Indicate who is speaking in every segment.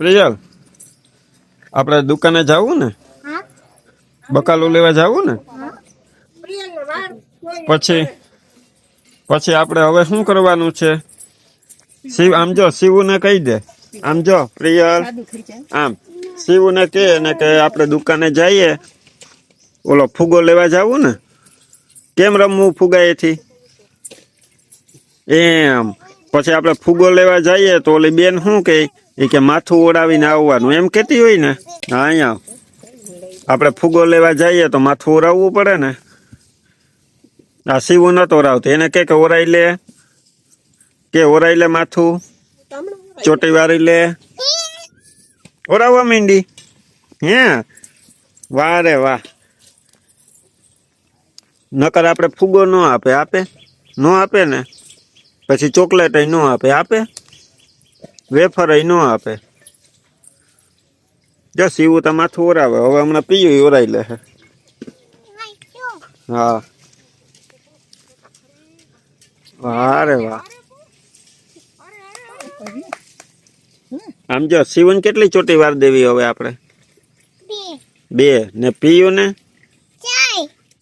Speaker 1: પ્રિયલ આપણે દુકાને જવું ને? બકાલો લેવા જવું ને? પછી પછી આપણે હવે શું કરવાનું છે? શિવ આમ જો શિવને કહી દે. આમ જો પ્રિયલ. આમ શિવુને કહે ને કે આપણે દુકાને જઈએ. ઓલો ફુગો લેવા જવું ને? કેમ રમવું ફુગાએથી એમ. પછી આપણે ફુગો લેવા જઈએ તો ઓલી બેન શું કહે? એ કે માથું ઓળાવીને આવવાનું. એમ કહેતી હોય ને, હા, અહીંયા. આપણે ફુગો લેવા જઈએ તો માથું ઓરાવવું પડે ને. આ શિવું નતો ઓરાવતો. એને કે ઓરાઈ લે. કે ઓરાઈ લે માથું? ચોટી વારી લે. ઓરાવવા માંડી. હે? વાહ રે વાહ. નકર આપણે ફુગો ન આપે આપે? ન આપે ને? પછી ચોકલેટ ન આપે આપે? વેફર ન આપે. જો સીવું તો માથું ઓરાવે. હવે હમણાં પીયું ઓરાઈ લે હા. વાહ વાહ. આમ જો શિવન કેટલી ચોટી વાર દેવી હવે આપણે? બે. ને પીયું ને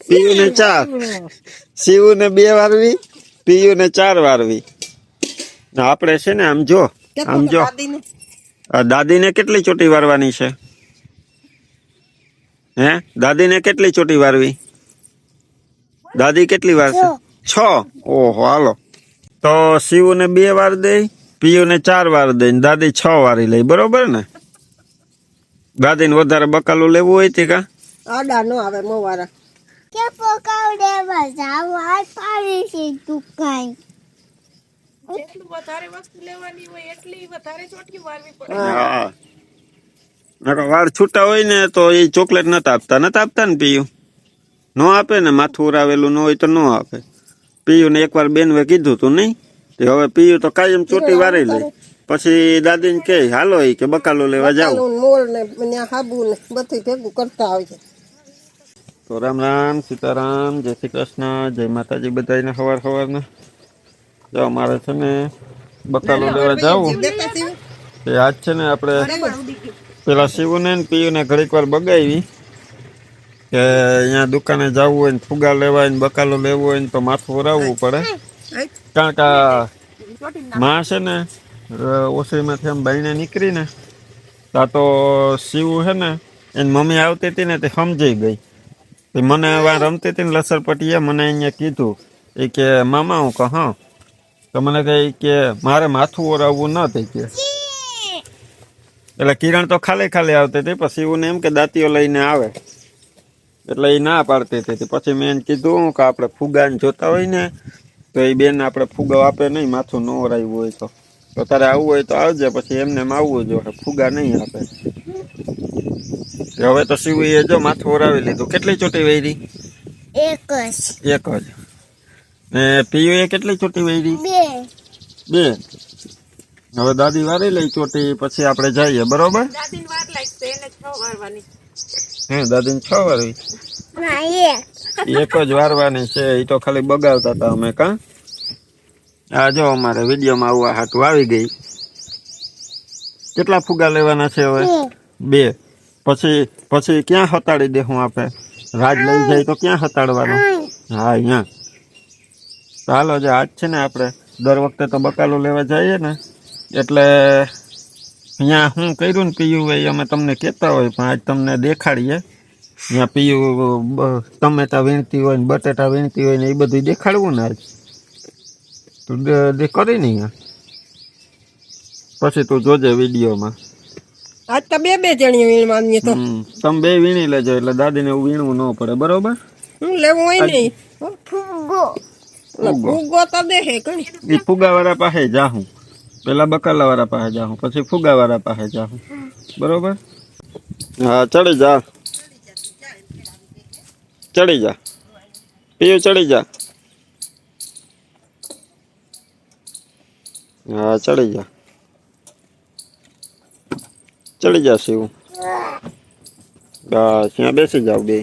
Speaker 1: પીયું ને ચાર. સીવું ને બે વારવી પીયું ને ચાર વારવી. આપણે છે ને આમ જો આમ જો. દાદીને. કેટલી ચોટી વારવાની છે? હે? દાદીને કેટલી ચોટી વારવી? દાદી કેટલી વાર છે. છ? ઓહો હાલો. તો શિવને બે વાર દે પિયુને ચાર વાર દે ને દાદી છ વારી લઈ. બરોબર ને? દાદીને વધારે બકાલું લેવું હોય તે કા?
Speaker 2: આડા નો આવે મોવારા.
Speaker 3: કે પકાવડે આવ આ પાડી છે દુકાન.
Speaker 2: જેટલું વધારે વસ્તુ લેવાની હોય એટલી વધારે ચોટકી મારવી પડે.
Speaker 1: વાળ છૂટા હોય ને તો એ ચોકલેટ નતા આપતા. નતા આપતા ને પીયું? નો આપે ને માથું ઉરાવેલું ન હોય તો નો આપે. પીયું ને એકવાર બેનવે કીધું તું નહીં? તે હવે પીયું તો કાયમ ચોટી વારી લે પછી દાદીને કે હાલો કે બકાલો લેવા જાવ
Speaker 2: મોલ ને ને હાબુ ને બધું ભેગું કરતા છે
Speaker 1: તો રામ રામ સીતારામ જય શ્રી કૃષ્ણ જય માતાજી બધાને સવાર સવારના જો મારે છે ને બકાલો લેવા જાવું. એ આજ છે ને આપણે પેલા શિવને ને પીયુને ઘડીક વાર બગાવી કે અહીંયા દુકાને જવું હોય ને ફુગા લેવા હોય ને બકાલો લેવો હોય ને તો માથું વરાવવું પડે. કારણ કે માં છે ને ઓસરીમાંથી આમ બાઈને નીકળી ને તા તો શિવ છે ને એની મમ્મી આવતી હતી ને તે સમજાઈ ગઈ. મને વાર રમતી હતી ને લસરપટીએ મને અહીંયા કીધું. એ કે મામા હું કહું હા. તો મને કહે કે મારે માથું ઓરાવવું ન થઈ કે. એટલે કિરણ તો ખાલી ખાલી આવતી હતી પછી એવું એમ કે દાંતીઓ લઈને આવે. એટલે એ ના પાડતી હતી. પછી મેં કીધું કે આપણે ફુગાને જોતા હોય ને તો એ બેન આપણે ફુગો આપે નહીં માથું ન ઓરાયું હોય તો. તો તારે આવવું હોય તો આવજે પછી એમને એમ આવવું જોઈએ ફુગા નહીં આપે. હવે તો શિવીએ જો માથું ઓરાવી લીધું. કેટલી ચોટી વૈરી
Speaker 3: એક જ.
Speaker 1: એક જ. ને પીયુએ કેટલી ચોટી વૈરી
Speaker 3: બે.
Speaker 1: હવે દાદી વારી લઈ ચોટી પછી આપણે જઈએ બરોબર?
Speaker 2: દાદીને વાર લાગશે એને છ વારવાની.
Speaker 1: હે દાદી છ વારવી?
Speaker 3: એક
Speaker 1: એક જ વારવાની છે એ તો ખાલી બગાવતા હતા અમે કા? આ જો અમારે વિડીયોમાં આવવા હાટું આવી ગઈ. કેટલા ફુગા લેવાના છે હવે? બે. પછી પછી ક્યાં હતાડી દે હું આપે? રાજ લઈ જાય તો ક્યાં હતાડવાનો? હા. અહીંયા. ચાલો જે આજ છે ને આપણે દર વખતે તો બકાલો લેવા જઈએ ને. એટલે અહીંયા હું કર્યું ને પીયું હોય અમે તમને કહેતા હોય પણ આજ તમને દેખાડીએ. અહીંયા પીયું ટમેટા વીણતી હોય ને બટેટા વીણતી હોય ને એ બધું દેખાડવું ને આજ. તો કરી ને અહીંયા. પછી તું જોજે વિડીયોમાં.
Speaker 2: આજ તો બે બે જણી વીણવાની તો.
Speaker 1: તમે બે વીણી લેજો એટલે દાદીને એવું વીણવું ન પડે બરોબર?
Speaker 2: હું લેવું હોય નહીં
Speaker 3: ફુગ્ગો.
Speaker 1: ફુગ્ગો
Speaker 2: તો દેહે કણી
Speaker 1: એ ફુગાવાળા પાસે જાહું. પેલા બકાલાવાળા પાસે જાહું પછી ફુગાવાળા પાસે જાહું. બરોબર? હા ચડી જા. ચડી જા. પીયું ચડી જા. હા ચડી જા. ચડી જા શિવ. બસ ત્યાં બેસી જાવ બે.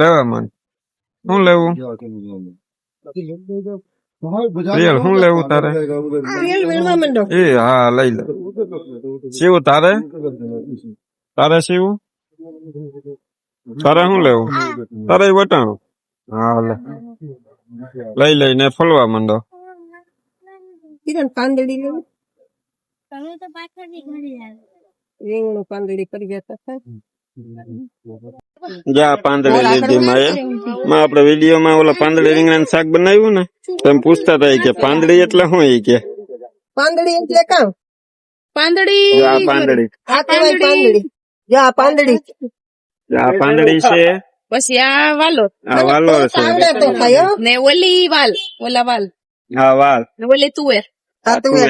Speaker 1: લેવા મન શું લેવું? રિયલ શું લેવું તારે? એ હા લઈ લે. શિવું તારે? તારે શિવું? તારે શું લેવું? તારે વટાણું? હા લે. લઈ લઈને ફોલવા માંડો.
Speaker 2: પાંદડી લેવું?
Speaker 3: તમે તો
Speaker 2: રીંગણું પાંદડી કરી ગયા હતા.
Speaker 1: જા પાંદડી લીધી માં એ માં આપણે વીડિયો માં ઓલા પાંદડી રીંગણા શાક બનાવ્યું ને તમે પૂછતા હતા કે પાંદડી એટલે શું ઈ કે?
Speaker 2: પાંદડી એટલે કામ પાંદડી.
Speaker 1: આ પાંદડી.
Speaker 2: આ કહેવાય પાંદડી. જા પાંદડી.
Speaker 1: આ પાંદડી છે.
Speaker 4: પછી આ વાલો.
Speaker 1: આ છે.
Speaker 4: ને ઓલી વાલ ઓલા વાલ.
Speaker 1: આ વાલ.
Speaker 4: ને ઓલી તુવેર.
Speaker 2: આ
Speaker 1: આ
Speaker 2: તુવેર.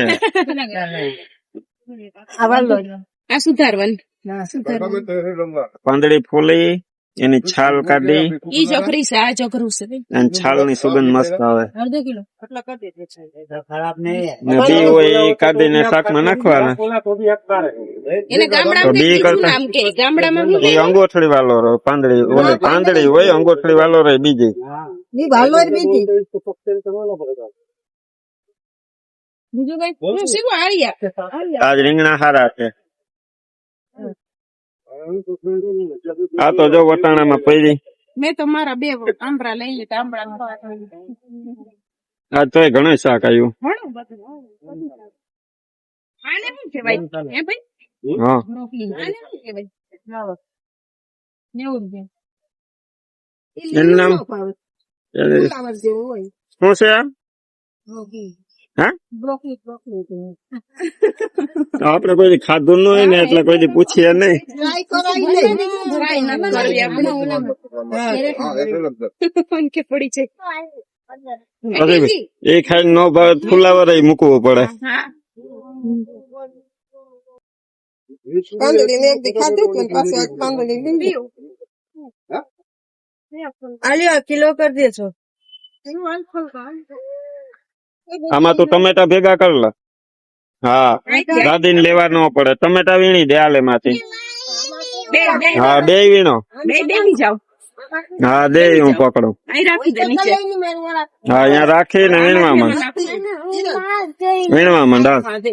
Speaker 1: તુવેર.
Speaker 2: આ વાલો.
Speaker 4: આ સુધારવન.
Speaker 1: પાંદડી ફૂલી એની છાલ કાઢી.
Speaker 4: ઈ જોખરી છે આ જોખરું છે
Speaker 1: અને છાલની સુગંધ મસ્ત આવે.
Speaker 4: અડધો કિલો.
Speaker 1: ને બી હોય એ કાઢીને શાકમાં નાખવાના.
Speaker 4: એને ગામડામાં
Speaker 1: બી કરતા-
Speaker 4: નામ કે? ગામડામાં
Speaker 1: એ અંગોઠડી વાલો રહે પાંદડી ઓલે પાંદડી હોય અંગોઠડી વાલો રહે બીજી.
Speaker 2: ઈ વાલો જ બીજી.
Speaker 4: બીજું કઈ? શું શીખવા? આર્યા
Speaker 1: આજ રીંગણા હારા છે. આ તો જો વટાણામાં પડી.
Speaker 4: મેં તો મારા બે આંબળા લઈ લીધા આંબળા
Speaker 1: આ તો ઘણું શાક આવ્યું
Speaker 4: ઘણું બધું આને શું કહેવાય? હે ભાઈ?
Speaker 1: હા.
Speaker 4: બ્રોકલી આને શું કહેવાય? નેવું રૂપિયા.
Speaker 1: એનું નામ? શું છે આ? આપડે કોઈ દી ખાધું નું હોય ને એટલે કોઈ દી પૂછીએ નહીં. એ ખાઈ નો ભાવે ફુલાવર મૂકવું પડે.
Speaker 2: આલિયા કિલો કરી દેજો.
Speaker 1: આમાં તો ટમેટા ભેગા કર લે. હા. દાદી ને લેવા ન પડે. ટમેટા વીણી દે આલે માંથી હા બે વીણો. હા દે હું પકડું.
Speaker 4: રાખી
Speaker 1: હા અહીંયા રાખીને વીણવા માંડ વીણવા માંડ હાલ.
Speaker 4: હા દે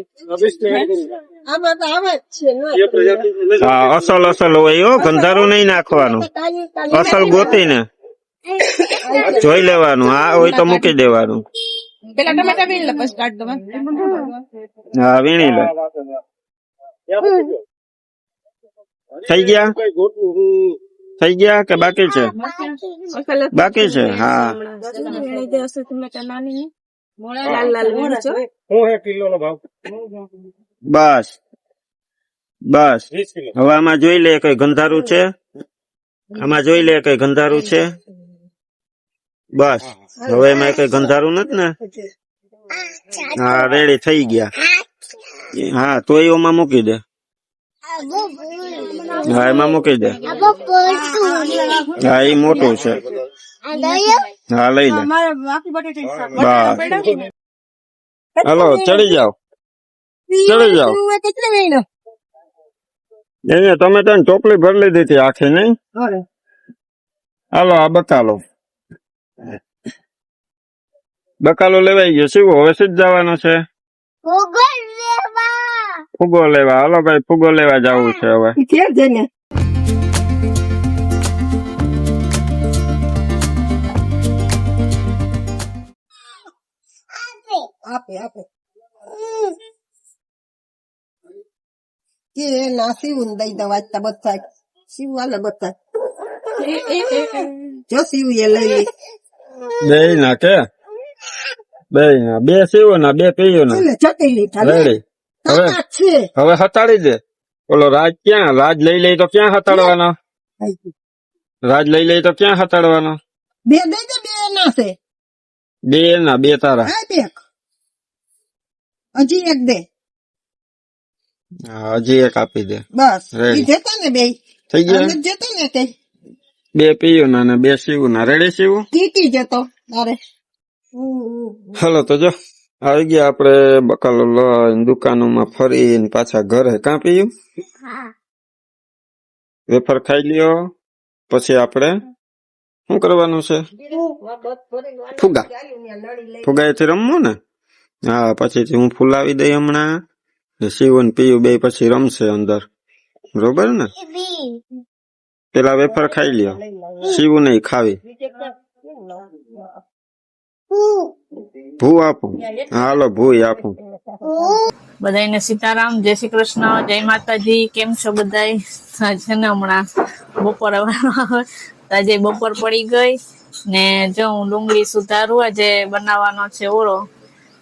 Speaker 2: આમાં તો આવે જ છે ને
Speaker 1: હા અસલ અસલ હોય હો ગંધારું નહીં નાખવાનું. અસલ ગોતીને. જોઈ લેવાનું. હા હોય તો મૂકી દેવાનું.
Speaker 4: પેલા ટમેટા વીણી લે પછી કાઢ દો
Speaker 1: હા વીણી લે. થઈ ગયા? થઈ ગયા કે બાકી છે? બાકી છે હા. બસ. બસ. હવે આમાં જોઈ લે કઈ ગંધારું છે? આમાં જોઈ લે કઈ ગંધારું છે? બસ. હવે એમાં કઈ ગંધારું નથી ને? હા રેડી થઈ ગયા. હા. તો એમાં મૂકી દે. હા એમાં મૂકી દે. હા એ મોટું છે. હા લઈ લે. હાલો ચડી જાઓ. ચડી જાઓ. એને તમે તને ચોપલી ભરી લીધી હતી આખી નહીં? હાલો આ બકાલો બકાલો લેવાઈ ગયો. શું હવે શું જ જવાનો છે? ફુગો લેવા. હલો ભાઈ ફુગો લેવા જવું છે હવે.
Speaker 2: આપે. આપે કે ના સીવું દઈ દો વાંચતા બધા સીવું હાલે બધા જો સીવું એ લઈ લે
Speaker 1: બે ના કે બે ના બે સીવો ના બે પીયો ના રેડી હવે હવે હતાડી દે ઓલો રાજ ક્યાં રાજ લઈ લઈ તો ક્યાં હતાડવાનો રાજ લઈ લઈ તો ક્યાં હતાડવાનો
Speaker 2: બે દઈ દે બે ના છે
Speaker 1: બે ના બે તારા
Speaker 2: હજી એક દે
Speaker 1: હજી એક આપી દે
Speaker 2: બસ જતા ને બે
Speaker 1: થઈ ગયા
Speaker 2: જતા ને તે
Speaker 1: બે પીયું ના ને બે સીવું ના. રેડી સીવું?
Speaker 2: જીતી જતો. તારે
Speaker 1: હાલો તો જો આવી ગયા આપડે બકાલો લઈને દુકાનોમાં ફરીને પાછા ઘરે. કાં પીયું? વેફર ખાઈ લ્યો. પછી આપણે શું કરવાનું છે? ફુગા. ફુગા એથી રમવું ને? હા પછીથી હું ફુલાવી દઈ હમણાં. ને શિવ અને પીયુ બે પછી રમશે અંદર. બરોબર ને? પેલા વેફર ખાઈ લ્યો. શીવું નહીં ખાવી. ભૂ આપું. હાલો ભૂ આપું.
Speaker 5: બધાને સીતારામ, જય શ્રી કૃષ્ણ, જય માતાજી. કેમ છો બધા છે ને હમણાં બપોર આજે બપોર પડી ગઈ ને જો હું ડુંગળી સુધારું, આજે બનાવવાનો છે ઓળો.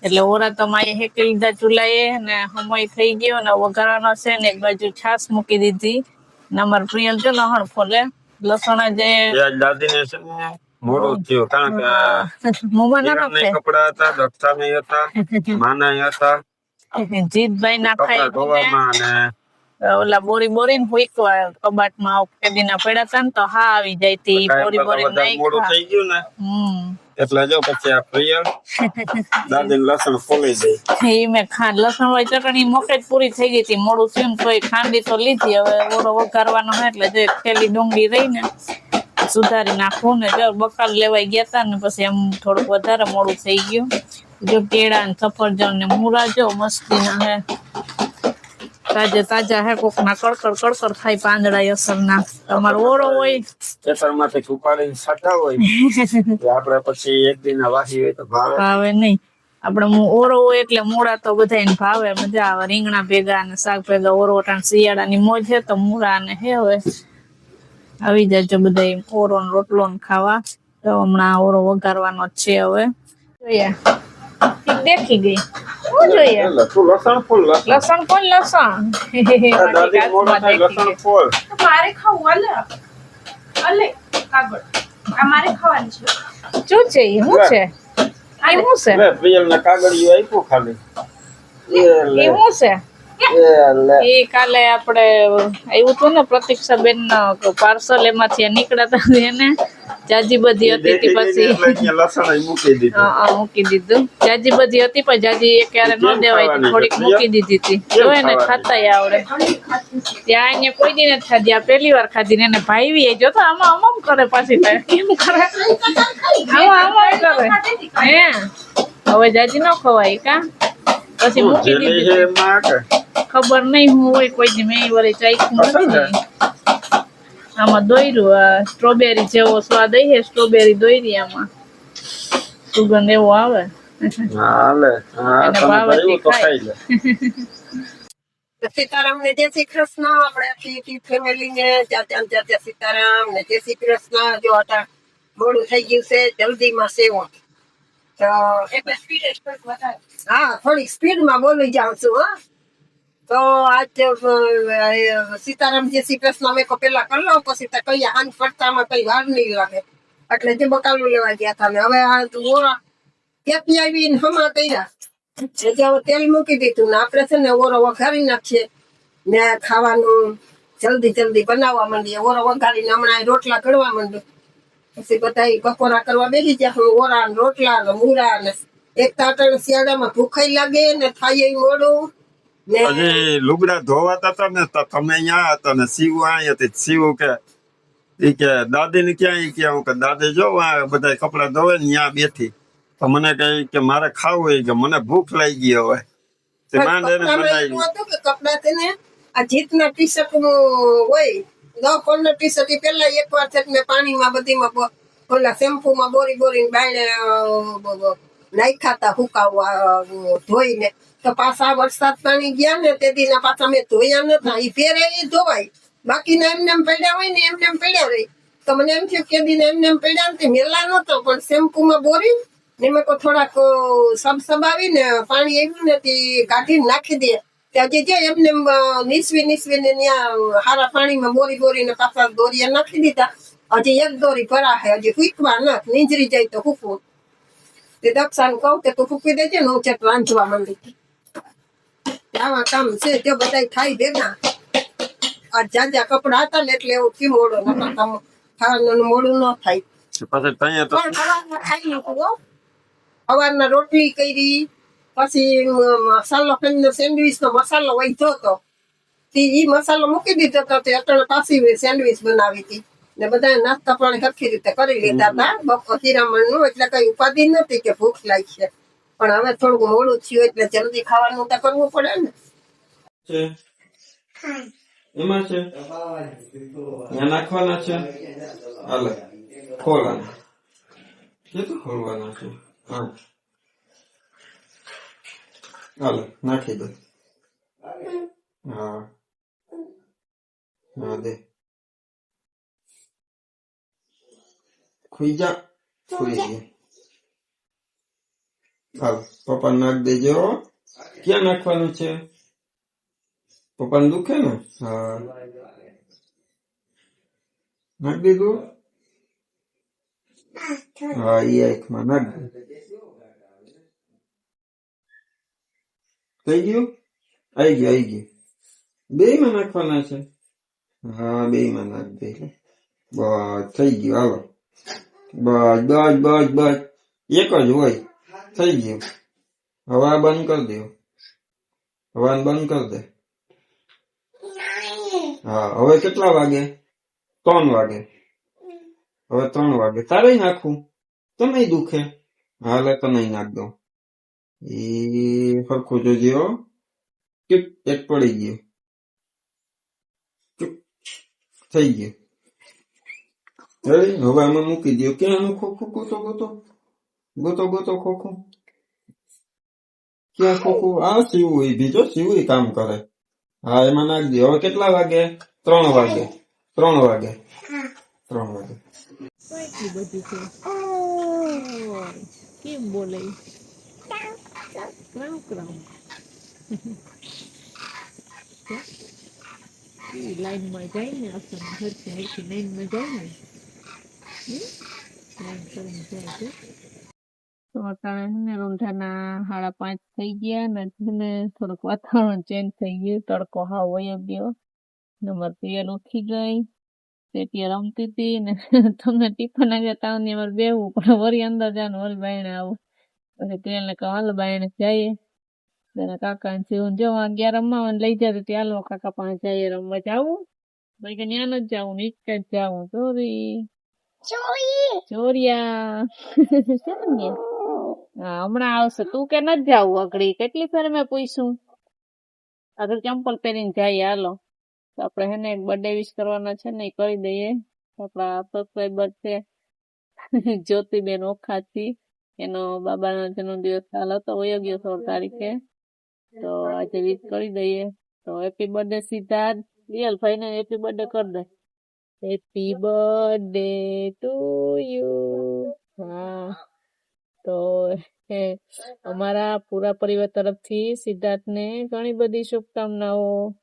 Speaker 5: એટલે ઓરા તો માએ હેકી લીધા ચૂલાએ ને સમય થઈ ગયો ને વઘારવાનો છે ને એક બાજુ છાસ મૂકી દીધી. ને અમાર પ્રિયલ જો લહણ ફોલે લસણ જે
Speaker 1: દાદી ને છે ને મોડું થયું. કારણ કે
Speaker 5: મોમાં ના
Speaker 1: કપડા હતા દક્ષા નહીં હતા માના હતા.
Speaker 5: જીતભાઈ નાખાય
Speaker 1: કપડા ધોવામાં ને
Speaker 5: ઓલા બોરી બોરી ને કબાટમાં કેદીના પડ્યા હતા ને તો હા આવી જાય તી. બોરી બોરી
Speaker 1: મોડું થઈ ગયું ને.
Speaker 5: હમ.
Speaker 1: એટલે જો પછી આ પ્રિયલ દાદી લસણ ફોલી દઈ
Speaker 5: એ મેં ખાંડ લસણ વાળી ચટણી મોકે પૂરી થઈ ગઈ હતી મોડું થયું તો તોય ખાંડી તો લીધી. હવે ઓરો વઘારવાનો હોય એટલે જો એક થેલી ડુંગળી રહી ને સુધારી નાખું ને જો બકાલ લેવાઈ ગયા તા ને પછી એમ થોડુંક વધારે મોડું થઈ ગયું. જો કેળા ને સફરજન ને મૂળા જો મસ્તી ના હે તાજે તાજા હે કોક ના કડકડ કડકડ થાય પાંદડા અસર ના તમારો ઓળો હોય.
Speaker 1: ખેતરમાંથી ઉપાડીને સાટા હોય. આપડે પછી એક દિન વાસી હોય તો ભાવે.
Speaker 5: ભાવે નહીં. આપણે ઓરો હોય એટલે મૂળા તો બધાને ભાવે મજા આવે. રીંગણા ભેગા અને શાક ભેગા ઓરો ટાણ શિયાળાની મોજ છે તો મૂળા ને હે હવે. આવી જજો બધા ઓરો ને રોટલો ને ખાવા. તો હમણાં ઓરો વઘારવાનો જ છે હવે. જોઈએ. દેખી ગઈ. શું જોઈએ?
Speaker 1: લસણ ફૂલ લસણ
Speaker 5: ફૂલ લસણ?
Speaker 1: લસણ ફૂલ.
Speaker 4: મારે ખાવું અલે અલે કાગળ. આ મારે ખાવાની છે.
Speaker 5: શું છે શું છે? આ શું છે?
Speaker 1: લે પ્રિયલ ને કાગળિયું આપ્યું ખાલી. એ
Speaker 5: શું છે?
Speaker 1: એ
Speaker 5: કાલે આપણે આવ્યું હતું ને પ્રતીક્ષાબેન પાર્સલ એમાંથી નીકળ્યા હતા એને. જાજી બધી હતી તી પછી.
Speaker 1: લસણ મૂકી દીધું.
Speaker 5: હા, મૂકી દીધું. જાજી બધી હતી પણ જાજી એ ક્યારે ન દેવાય થોડીક મૂકી દીધી હતી. જો એને ખાતાય આવડે. ત્યાં અહીંયા કોઈ દી નથી ખાધી. આ પહેલી વાર ખાધી ને એને ભાઈવી જો તો આમાં આમ કરે પાછી કેમ કરે? આમાં આમ કરે. હે? હવે જાજી ન ખવાય કા? પછી મૂકી દીધી ખબર નહીં હું હોય કોઈ દી. મેં વળી
Speaker 1: ચાઈ
Speaker 5: નથી. આમાં દોર્યું સ્ટ્રોબેરી જેવો સ્વાદ છે સ્ટ્રોબેરી દોરી આમાં. સુગંધ એવો આવે.
Speaker 2: સીતારામ ને જય શ્રી કૃષ્ણ. આપણે ફેમિલી ને ને ચાચા સીતારામ ને જય શ્રી કૃષ્ણ. જો હતા મોડું થઈ ગયું છે જલ્દી માં સેવો તો એટલે સ્પીડ હા થોડીક સ્પીડમાં બોલી જાઉં છું હા. તો આજે અ, સીતારામ જે શ્રી કૃષ્ણ અમે પેલા કરી લઉં પછી કઈ હાન ફરતામાં કઈ વાર નહીં લાગે. એટલે જે બકાલું લેવા ગયા હતા હવે આ ઓરા ક્યાંથી આવીને હમા કર્યા. એટલે તેલ મૂકી દીધું ને આપણે છે ને ઓરો વઘારી નાખીએ. ને ખાવાનું જલ્દી જલ્દી બનાવવા માંડીએ. ઓરો વઘારીને હમણાં રોટલા કરવા માંડ્યું. પછી બધા બપોરા કરવા બેસી ગયા. હું ઓરા રોટલા ને મૂળા ને એક તાટણ શિયાળામાં ભૂખાઈ લાગે ને થાય મોડું.
Speaker 1: હજી લુગડા ધોવાતા હતા ને તો તમે અહીંયા હતા ને શિવ અહીંયા હતી શિવ કે ઈ કે દાદી ને ક્યાં કે? હું કે દાદી જો આ બધા કપડા ધોવે ને ત્યાં બેઠી. તો મને કહી કે મારે ખાવું હોય કે મને ભૂખ લાગી ગઈ હવે. તે માંડ એને
Speaker 2: કપડામાં
Speaker 1: બનાવી
Speaker 2: એવું હતું કે કપડા છે ને આ જીતના ટી શર્ટ હોય દસ પંદર ટી શર્ટ ઈ પેલા એક વાર છે મેં પાણીમાં બધીમાં ઓલા શેમ્પુમાં બોરી બોરી બાયણે નાખ્યા હતા હુકાવવા ધોઈને. તો પાછા વરસાદ પાણી ગયા ને તે દીના પાછા મેં ધોયા નતા એ ફેરે એ ધોવાય. બાકીના એમને એમ પડ્યા હોય ને એમને એમ પડ્યા રહી. તો મને એમ થયું કે દીને એમને એમ પડ્યા ને મેલા નતો પણ શેમ્પુમાં બોરી ને એમાં કોઈ થોડાક સબ સબાવી ને પાણી આવ્યું ને તે કાઢીને નાખી દે. ત્યાં જે એમને એમ, નિસવી નીસવી ને ત્યાં હારા પાણીમાં બોરી બોરી ને પાછા દોરીએ નાખી દીધા. હજી એક દોરી ભરા હે હજી હુકવા ના નીંજરી જાય તો હુકવું. તે દક્ષાને કહું કે તું હુકવી દેજે ને હું ચેક રાંધવા માંડી. આવા કામ છે તે બધા થાય ભેગા. આ જ્યાં કપડા હતા ને એટલે એવું થી મોડો ખાવાનું મોડું ન થાય.
Speaker 1: પછી
Speaker 2: સવારના ખાઈ રોટલી કરી મસાલો ખાઈને સેન્ડવીચ નો મસાલો વધ્યો હતો. ઈ મસાલો મૂકી દીધો હતો તે અટણ પાછી સેન્ડવીચ બનાવી હતી. ને બધા નાસ્તા પાણી સરખી રીતે કરી લીધા હતા. બપોર હિરામણનું એટલે કઈ ઉપાધિ નથી કે ભૂખ લાગશે. પણ હવે થોડુંક મોડું થયું એટલે જલ્દી ખાવાનું તો કરવું પડે ને.
Speaker 1: એમાં છે? નાખવાના છે. હાલે ખોલાના કેટલું ખોલવાના છે. હા. હાલે નાખી દે. હા. હા દે. ખુઈ જા. ખુઈ ગયા પપ્પા નાખ દેજો. ક્યાં નાખવાનું છે? પપ્પાને દુખે ને? હા. નાખ દીધું? હા એ આંખમાં નાખ થઈ ગયું? આઈ ગયું આઈ ગયું. બે માં નાખવાના છે? હા બે માં નાખ દે. બસ, થઈ ગયું. હાલો. બસ બસ બસ બસ. એક જ હોય. થઈ ગયું. હવા બંધ કરી દો. હવા બંધ કરી દે. હા, હવે કેટલા વાગે? ત્રણ વાગે. હવે ત્રણ વાગે. તારે નાખું તમે દુખે. હાલે તને નાખ દો. એ સરખું જોજે ચૂપ એક પડી ગયો. થઈ ગયો. હવે આમાં મૂકી દો ક્યાં મૂકો ખોખું ગોતો? ગોતો ગોતો ખોખું ક્યાં ખોખું આ સીવું બીજો સીવું કામ કરે હા એમાં નાખ દો હવે કેટલા વાગે ત્રણ વાગે ત્રણ વાગે ત્રણ વાગે
Speaker 5: બધી કેમ બોલે લાઈનમાં જાય ને અસર હરખી જાય ને લાઈન કરીને જાય છે અટાણે ને રૂંઢાના સાડા પાંચ થઈ ગયા ને છે ને થોડુંક વાતાવરણ ચેન્જ થઈ ગયું. તડકો હાવ વયો ગયો. ને અમારી પિયર ઉઠી ગઈ. તે ત્યાં રમતી હતી ને તમને ટિફિન આવ્યા તા ને બેવું પણ વળી અંદર જવાનું વળી બાયણે આવું. પછી પિયરને કહું હાલો બાયણે જઈએ. તેના કાકા ને જીવન જો અગિયાર રમવા લઈ જતી ત્યાં હાલો કાકા પાસે જઈએ રમવા. જાવું ભાઈ કે ત્યાં જવું જ જાવું સોરી ચોરિયા. શું ને હા હમણાં આવશે. તું કે નથી જાવું આગળ? કેટલી ફેર મેં પૂછ્યું? આગળ ચંપલ પહેરીને જઈએ, હાલો. આપણે હે ને બર્થડે વિશ કરવાના છે ને, એ કરી દઈએ. આપણા સબસ્ક્રાઈબર છે, જ્યોતિબેન ઓખાથી. એનો બાબાનો જન્મદિવસ હાલ હતો, વયો સોળ તારીખે. તો આજે વિશ કરી દઈએ. તો હેપી બર્થડે સિદ્ધાર્થ. રિયલ ભાઈને હેપી બર્થડે કરી દે. હેપી બર્થડે ટુ યુ હા. તો હે અમારા પૂરા પરિવાર તરફથી સિદ્ધાર્થને ઘણી બધી શુભકામનાઓ.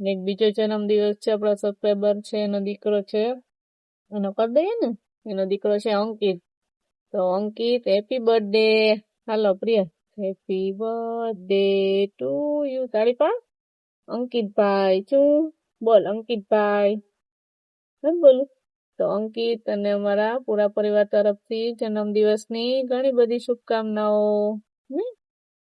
Speaker 5: ને બીજો જન્મદિવસ છે, આપણા સબસ્ક્રાઈબર છે, એનો દીકરો છે. એનો કરી દઈએ ને? એનો દીકરો છે અંકિત. તો અંકિત, હેપી બર્થડે. હાલો, પ્રિય. Happy birthday to you. તારી પા અંકિતભાઈ શું બોલ, અંકિતભાઈ. બોલું તો અંકિત અને અમારા પૂરા પરિવાર તરફથી જન્મદિવસની ઘણી બધી શુભકામનાઓ. હમ.